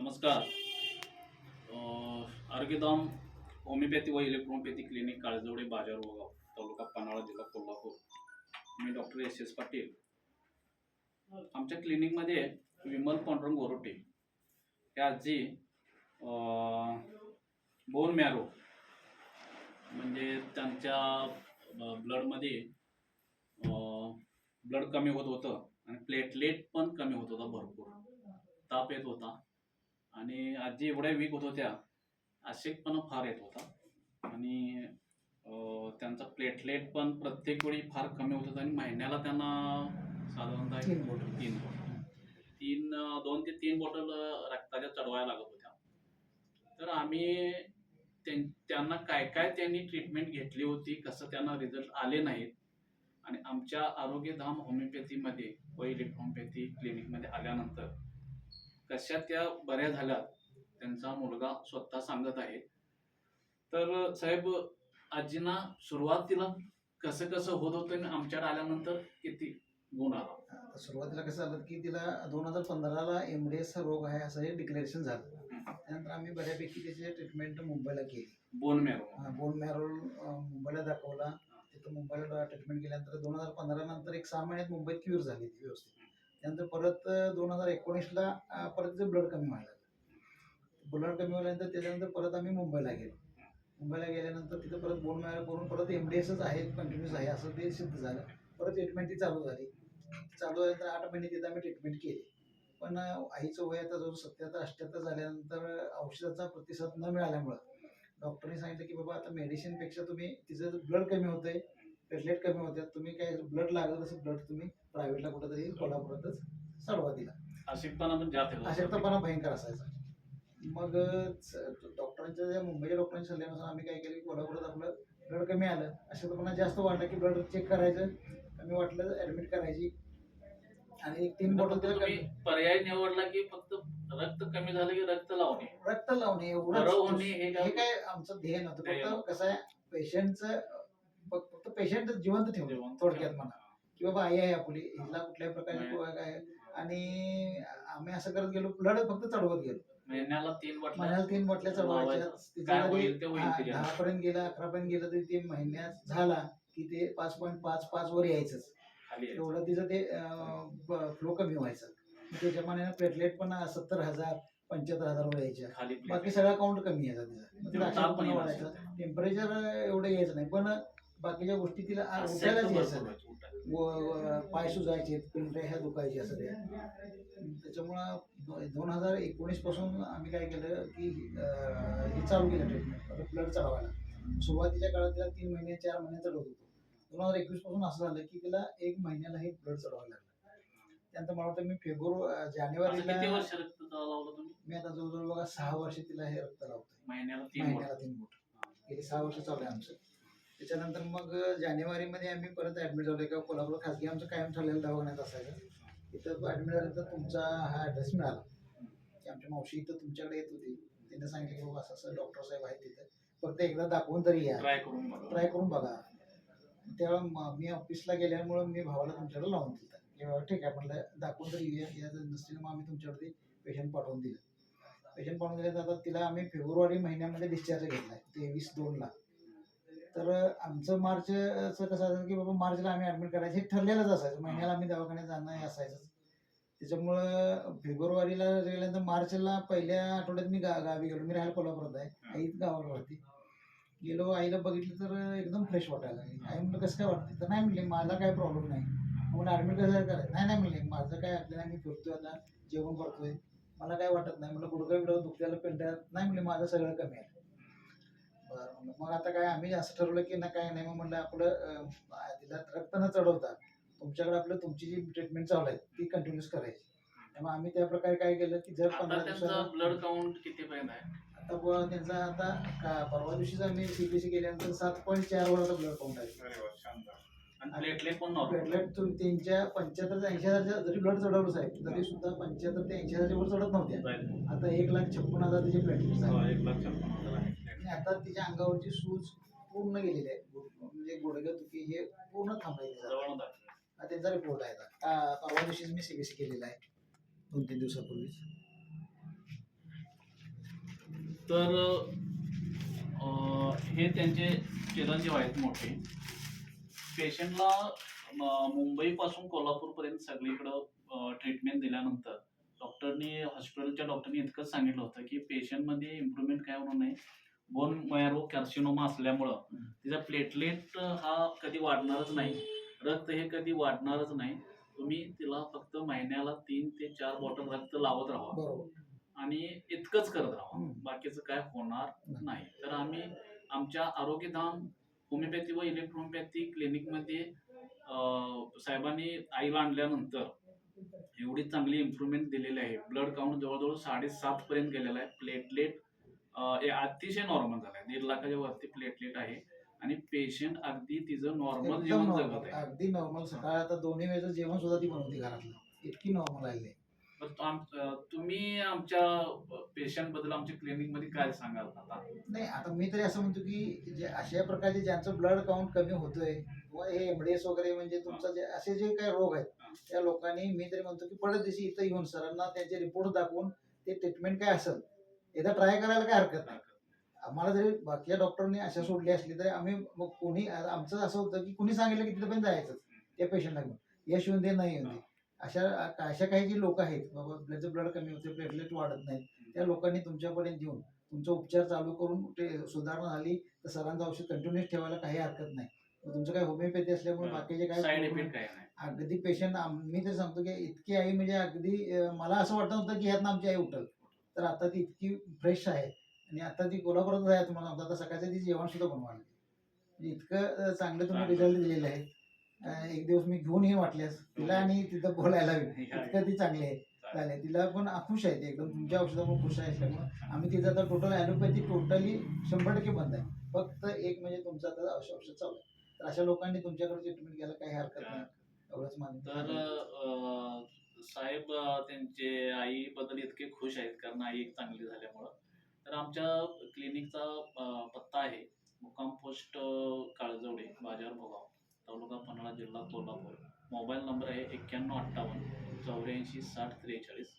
नमस्कार. आरोग्यधाम होमिओपॅथी व इलेक्ट्रॉनपॅथी क्लिनिक काळजवडे बाजार वगाव तालुका पन्हाळा जिल्हा कोल्हापूर. मी डॉक्टर एस एस पाटील. आमच्या क्लिनिकमध्ये विमल पांडुरंग गोरोटे या आजी बोन मॅरो म्हणजे त्यांच्या ब्लडमध्ये ब्लड कमी होत होतं आणि प्लेटलेट पण कमी होत होता भरपूर. ताप येत होता. आणि आजी एवढ्या वीक होत होत्या अशक्तपणा फार येत होता. आणि त्यांचा प्लेटलेट पण प्रत्येक वेळी फार कमी होत होता आणि महिन्याला त्यांना साधारणतः तीन बॉटल. तीन बॉटल तीन दोन ते तीन बॉटल रक्ताच्या चढवायला लागत होत्या. तर आम्ही त्यां- त्यांना काय काय त्यांनी ट्रीटमेंट घेतली होती कसं त्यांना रिझल्ट आले नाहीत आणि आमच्या आरोग्यधाम होमिओपॅथीमध्ये व इलेक्ट्रो होमिओपॅथी क्लिनिकमध्ये आल्यानंतर कशा त्या बऱ्या झाल्यात त्यांचा मुलगा स्वतः सांगत आहे. तर साहेब आजींना सुरुवातीला कसं कसं होत होतं आणि आमच्याकडे आल्यानंतर किती गुण आला? सुरुवातीला कसं झालं की तिला दोन हजार पंधराला एमडीएस रोग आहे असं हे डिक्लेरेशन झालं. त्यानंतर आम्ही बऱ्यापैकी त्याची ट्रीटमेंट मुंबईला केली. बोन मॅरो बोन मॅरोल मुंबईला दाखवला. तिथं मुंबईला ट्रीटमेंट केल्यानंतर दोन हजार पंधरा नंतर एक सहा महिन्यात मुंबईत क्युअर झाली ती व्यवस्थित. त्यानंतर परत दोन हजार एकोणीसला परत तिचं ब्लड कमी व्हायला लागलं. ब्लड कमी झाल्यानंतर त्याच्यानंतर परत आम्ही मुंबईला गेलो. मुंबईला गेल्यानंतर तिथं परत बोन मॅर करून परत एम डी एसच आहे कंटिन्यूस आहे असं ते सिद्ध झालं. परत ट्रीटमेंट ती चालू झाली. चालू झाल्यानंतर आठ महिने तिथं आम्ही ट्रीटमेंट केली. पण आईचं वय आता जवळ सत्याहत्तर अष्ट्याहत्तर झाल्यानंतर औषधाचा प्रतिसाद न मिळाल्यामुळं डॉक्टरने सांगितलं की बाबा आता मेडिसिनपेक्षा तुम्ही तिचं ब्लड कमी होतंय. प्लेटलेट कमी होत्यात तुम्ही काय ब्लड लागत असेल ब्लड तुम्ही प्रायव्हेटला कुठंतरी कोल्हापुरातच चढवा दिला अशक्तपणा पण जास्त. अशक्तपणा भयंकर असायचा. मग डॉक्टरांच्या ज्या मुंबईच्या डॉक्टरांच्या सल्ल्यानुसार आम्ही काय केलं की कोल्हापुरात आपलं ब्लड कमी आलं. अशक्तपणा जास्त वाढला की ब्लड चेक करायचं. कमी वाटलं ऍडमिट करायची. आणि तीन बॉटल पर्याय निवडला की फक्त रक्त कमी झालं की रक्त लावणे. रक्त लावणे एवढं हे काय? आमचं ध्येय नव्हतं. फक्त. कसं आहे पेशंटचं फक्त पेशंट जिवंत ठेवलं थोडक्यात म्हणा. की बाबा आई आहे आपली हिला कुठल्याही प्रकारची काय? आणि आम्ही असं करत गेलो ब्लड फक्त चढवत गेलो. महिन्याला तीन महिन्याला तीन बॉटल्या चढवायच्या. दहा पर्यंत गेलं अकरा पर्यंत गेलं तरी ते महिन्यात झाला की ते पाच पॉईंट पाच पाच वर यायचंच. यायचं. एवढं तिचं ते फ्लो कमी व्हायचं. त्याच्या मानाने प्लेटलेट पण सत्तर हजार पंच्याहत्तर हजार वर यायच्या. बाकी सगळा काउंट कमी यायचा तिचा. टेम्परेचर एवढं यायचं नाही. पण बाकीच्या गोष्टी तिला असं उठायलाच यायचं. पाय सुजायचे पिंट्या ह्या दुखायच्या सगळ्या त्याच्यामुळं दोन हजार एकोणीसपासून आम्ही काय केलं की हे चालू केलं ट्रीटमेंट ब्लड चढवायला. सुरुवातीच्या काळात तिला तीन महिने चार महिने चढवत होतो. दोन हजार एकवीसपासून असं झालं की तिला एक महिन्याला हे ब्लड चढवायला लागलं. त्यानंतर मला वाटतं मी फेब्रुवारी असं जानेवारीला मी आता जवळजवळ बघा सहा वर्ष तिला हे रक्त लावतोय. महिन्याला तीन बोट. तीन बोट गेली सहा वर्ष चालू आहे आमचं. त्याच्यानंतर मग जानेवारीमध्ये आम्ही परत ऍडमिट झालो एका कोल्हापूर खासगी आमचं कायम ठरलेलं दवाखान्यात असायचं. तिथं ऍडमिट झाल्यानंतर तुमचा हा ॲड्रेस मिळाला. की आमच्या मावशी इथं तुमच्याकडे येत होती. त्यांनी सांगितलं की बाबा असं असं डॉक्टर साहेब आहेत तिथं. फक्त एकदा दाखवून तरी या. ट्राय करून बघा. ट्राय करून बघा. तेव्हा म- ऑफिसला गेल्यामुळं मी भावाला तुमच्याकडे लावून दिलं. ठीक आहे म्हटलं दाखवून तरी या. नसतील मग आम्ही तुमच्यावरती पेशंट पाठवून दिलं. पेशंट पाठवून दिले तर आता तिला आम्ही फेब्रुवारी महिन्यामध्ये डिस्चार्ज घेतला तेवीस दोनला. तर आमचं मार्चचं कसं असायचं की बाबा मार्चला आम्ही ॲडमिट करायचं. हे ठरलेलंच असायचं. महिन्याला आम्ही दवाखान्यात जाणं हे असायचंच. त्याच्यामुळं फेब्रुवारीला गेल्यानंतर मार्चला पहिल्या आठवड्यात मी गा गावी गेलो. मी राहायला कोल्हापुरात आहे. आई गावाला राहते गेलो. आईला बघितलं तर एकदम फ्रेश वाटायला लागली. आई म्हणलं कसं काय वाटतं तर नाही म्हणले मला काय प्रॉब्लेम नाही. म्हणून ॲडमिट कसं करायचं? नाही नाही म्हणले माझं काय आपल्याला मी फिरतोय आता जेवण करतोय. मला काय वाटत नाही. म्हणलं गुडघा बिडघा दुखल्याला पेंट्या नाही म्हणले माझं सगळं कमी आहे. बरं मग आता काय आम्ही असं ठरवलं की ना काय नाही मग म्हणलं आपलं तिला रक्त न चढवता तुमच्याकडे आपलं तुमची जी ट्रीटमेंट चालू आहे ती कंटिन्यूस करायची. त्यामुळे आम्ही त्या प्रकारे काय केलं की जर पंधरा दिवसाला ब्लड काउंट किती पर्यंत आहे? आता ब- त्यांचा आता का परवा दिवशीच आम्ही सीबीसी केल्यानंतर सात पॉईंट चार वर ब्लड काउंट आहे. प्लेटलेट पण नॉर्मल प्लेटलेट तीनच्या पंच्याहत्तर ते ऐंशी हजारच्या जरी ब्लड चढवलं साहेब तरी सुद्धा पंच्याहत्तर ते ऐंशी हजारच्या वर चढत नव्हत्या. आता एक लाख छप्पन हजार त्याचे प्लेटलेट्स आहेत एक लाख छप्पन हजार. आणि आता तिच्या अंगावरची सूज पूर्ण गेलेली आहे. म्हणजे गुडघे दुखी हे पूर्ण थांबलेली दाखल. हा त्यांचा रिपोर्ट आहे आता. परवा दिवशीच मी सीबीसी केलेला आहे. दोन तीन दिवसापूर्वीच. तर हे त्यांचे चिरंजीव आहेत मोठे. पेशंटला मुंबईपासून कोल्हापूरपर्यंत सगळीकडं ट्रीटमेंट दिल्यानंतर डॉक्टरनी हॉस्पिटलच्या डॉक्टरनी इतकंच सांगितलं होतं की पेशंटमध्ये इम्प्रुव्हमेंट काय होणार नाही. बोन मॅरो कॅल्सिनोमा असल्यामुळं तिचा प्लेटलेट हा कधी वाढणारच नाही. रक्त हे कधी वाढणारच नाही. तुम्ही तिला फक्त महिन्याला तीन ते चार बॉटल रक्त लावत राहा. आणि इतकंच करत राहा. बाकीचं काय होणार. नाही. तर आम्ही आमच्या आरोग्यधाम होमिओपॅथी व इलेक्ट्रोहोमिओपॅथी क्लिनिकमध्ये साहेबांनी आईला आणल्यानंतर एवढी चांगली इम्प्रुव्हमेंट दिलेली आहे. ब्लड काउंट जवळजवळ साडेसात पर्यंत गेलेला आहे. प्लेटलेट अतिशय नॉर्मल झालं आहे दीड लाखाच्या वरती प्लेटलेट आहे आणि पेशंट अगदी तिचं नॉर्मल normal. जगत आहे. अगदी नॉर्मल. सकाळ आता दोन्ही वेळेचं जेवण सुद्धा ती बनवते घरातलं. इतकी नॉर्मल आलेली आहे तर तो आम- अं, तुम्ही आमच्या पेशंटबद्दल आमच्या क्लिनिकमध्ये काय सांगाल आता? नाही आता मी तरी असं म्हणतो की जे अशा प्रकारचे ज्यांचं ब्लड काउंट कमी होतोय किंवा हे एमडीएस वगैरे म्हणजे तुमचं जे असे जे काही रोग आहेत त्या लोकांनी मी तरी म्हणतो की दिवशी इथं येऊन सरांना त्यांचे रिपोर्ट दाखवून ते ट्रीटमेंट काय असेल एकदा ट्राय करायला काय हरकत नाही. आम्हाला जरी बाकीच्या डॉक्टरनी अशा सोडली असली तरी आम्ही मग कोणी आमचं असं होतं की कोणी सांगितलं की तिथं पण जायचं त्या पेशंटला घेऊन. यश येऊन दे नाही येऊन दे. अशा अशा काही जी लोक आहेत बाबा ज्याचं ब्लड कमी होते प्लेटलेट वाढत नाही त्या लोकांनी तुमच्यापर्यंत येऊन तुमचा उपचार चालू करून ते सुधारणा झाली तर सरांचं औषध कंटिन्युअस ठेवायला काही हरकत नाही. तुमचं काही होमिओपॅथी असल्यामुळे बाकीचे काय अगदी पेशंट मी तर सांगतो की इतकी आई म्हणजे अगदी मला असं वाटत होतं की ह्यातनं आमची आई उठल. तर आता ती इतकी फ्रेश आहे आणि आता ती कोल्हापुरात आहे तुम्हाला सांगतो आता सकाळचं ती जेवण सुद्धा बनवायला म्हणजे इतकं चांगलं तुम्ही. रिझल्ट दिलेलं आहे. एक दिवस मी घेऊन हे वाटल्यास तिला आणि तिथं बोलायला इतकं ती चांगली आहे. चालेल तिला पण खुश आहे ती एकदम. तुमच्या औषधामुळे खुश आहे असल्यामुळे आम्ही तिचा आता टोटल ॲलोपॅथी टोटली शंभर टक्के बंद आहे. फक्त एक म्हणजे तुमचं आता औषध चालू आहे. तर अशा लोकांनी तुमच्याकडे ट्रीटमेंट घ्यायला काही हरकत नाही. एवढंच तर साहेब त्यांचे आई बद्दल इतके खुश आहेत कारण आई एक चांगली झाल्यामुळं. तर आमच्या क्लिनिकचा पत्ता आहे. मुक्काम पोस्ट काळजवडे बाजार भोगाव. तालुका पन्हाळा जिल्हा कोल्हापूर. मोबाईल नंबर आहे एक्क्याण्णव अठ्ठावन्न चौऱ्याऐंशी साठ त्रेचाळीस.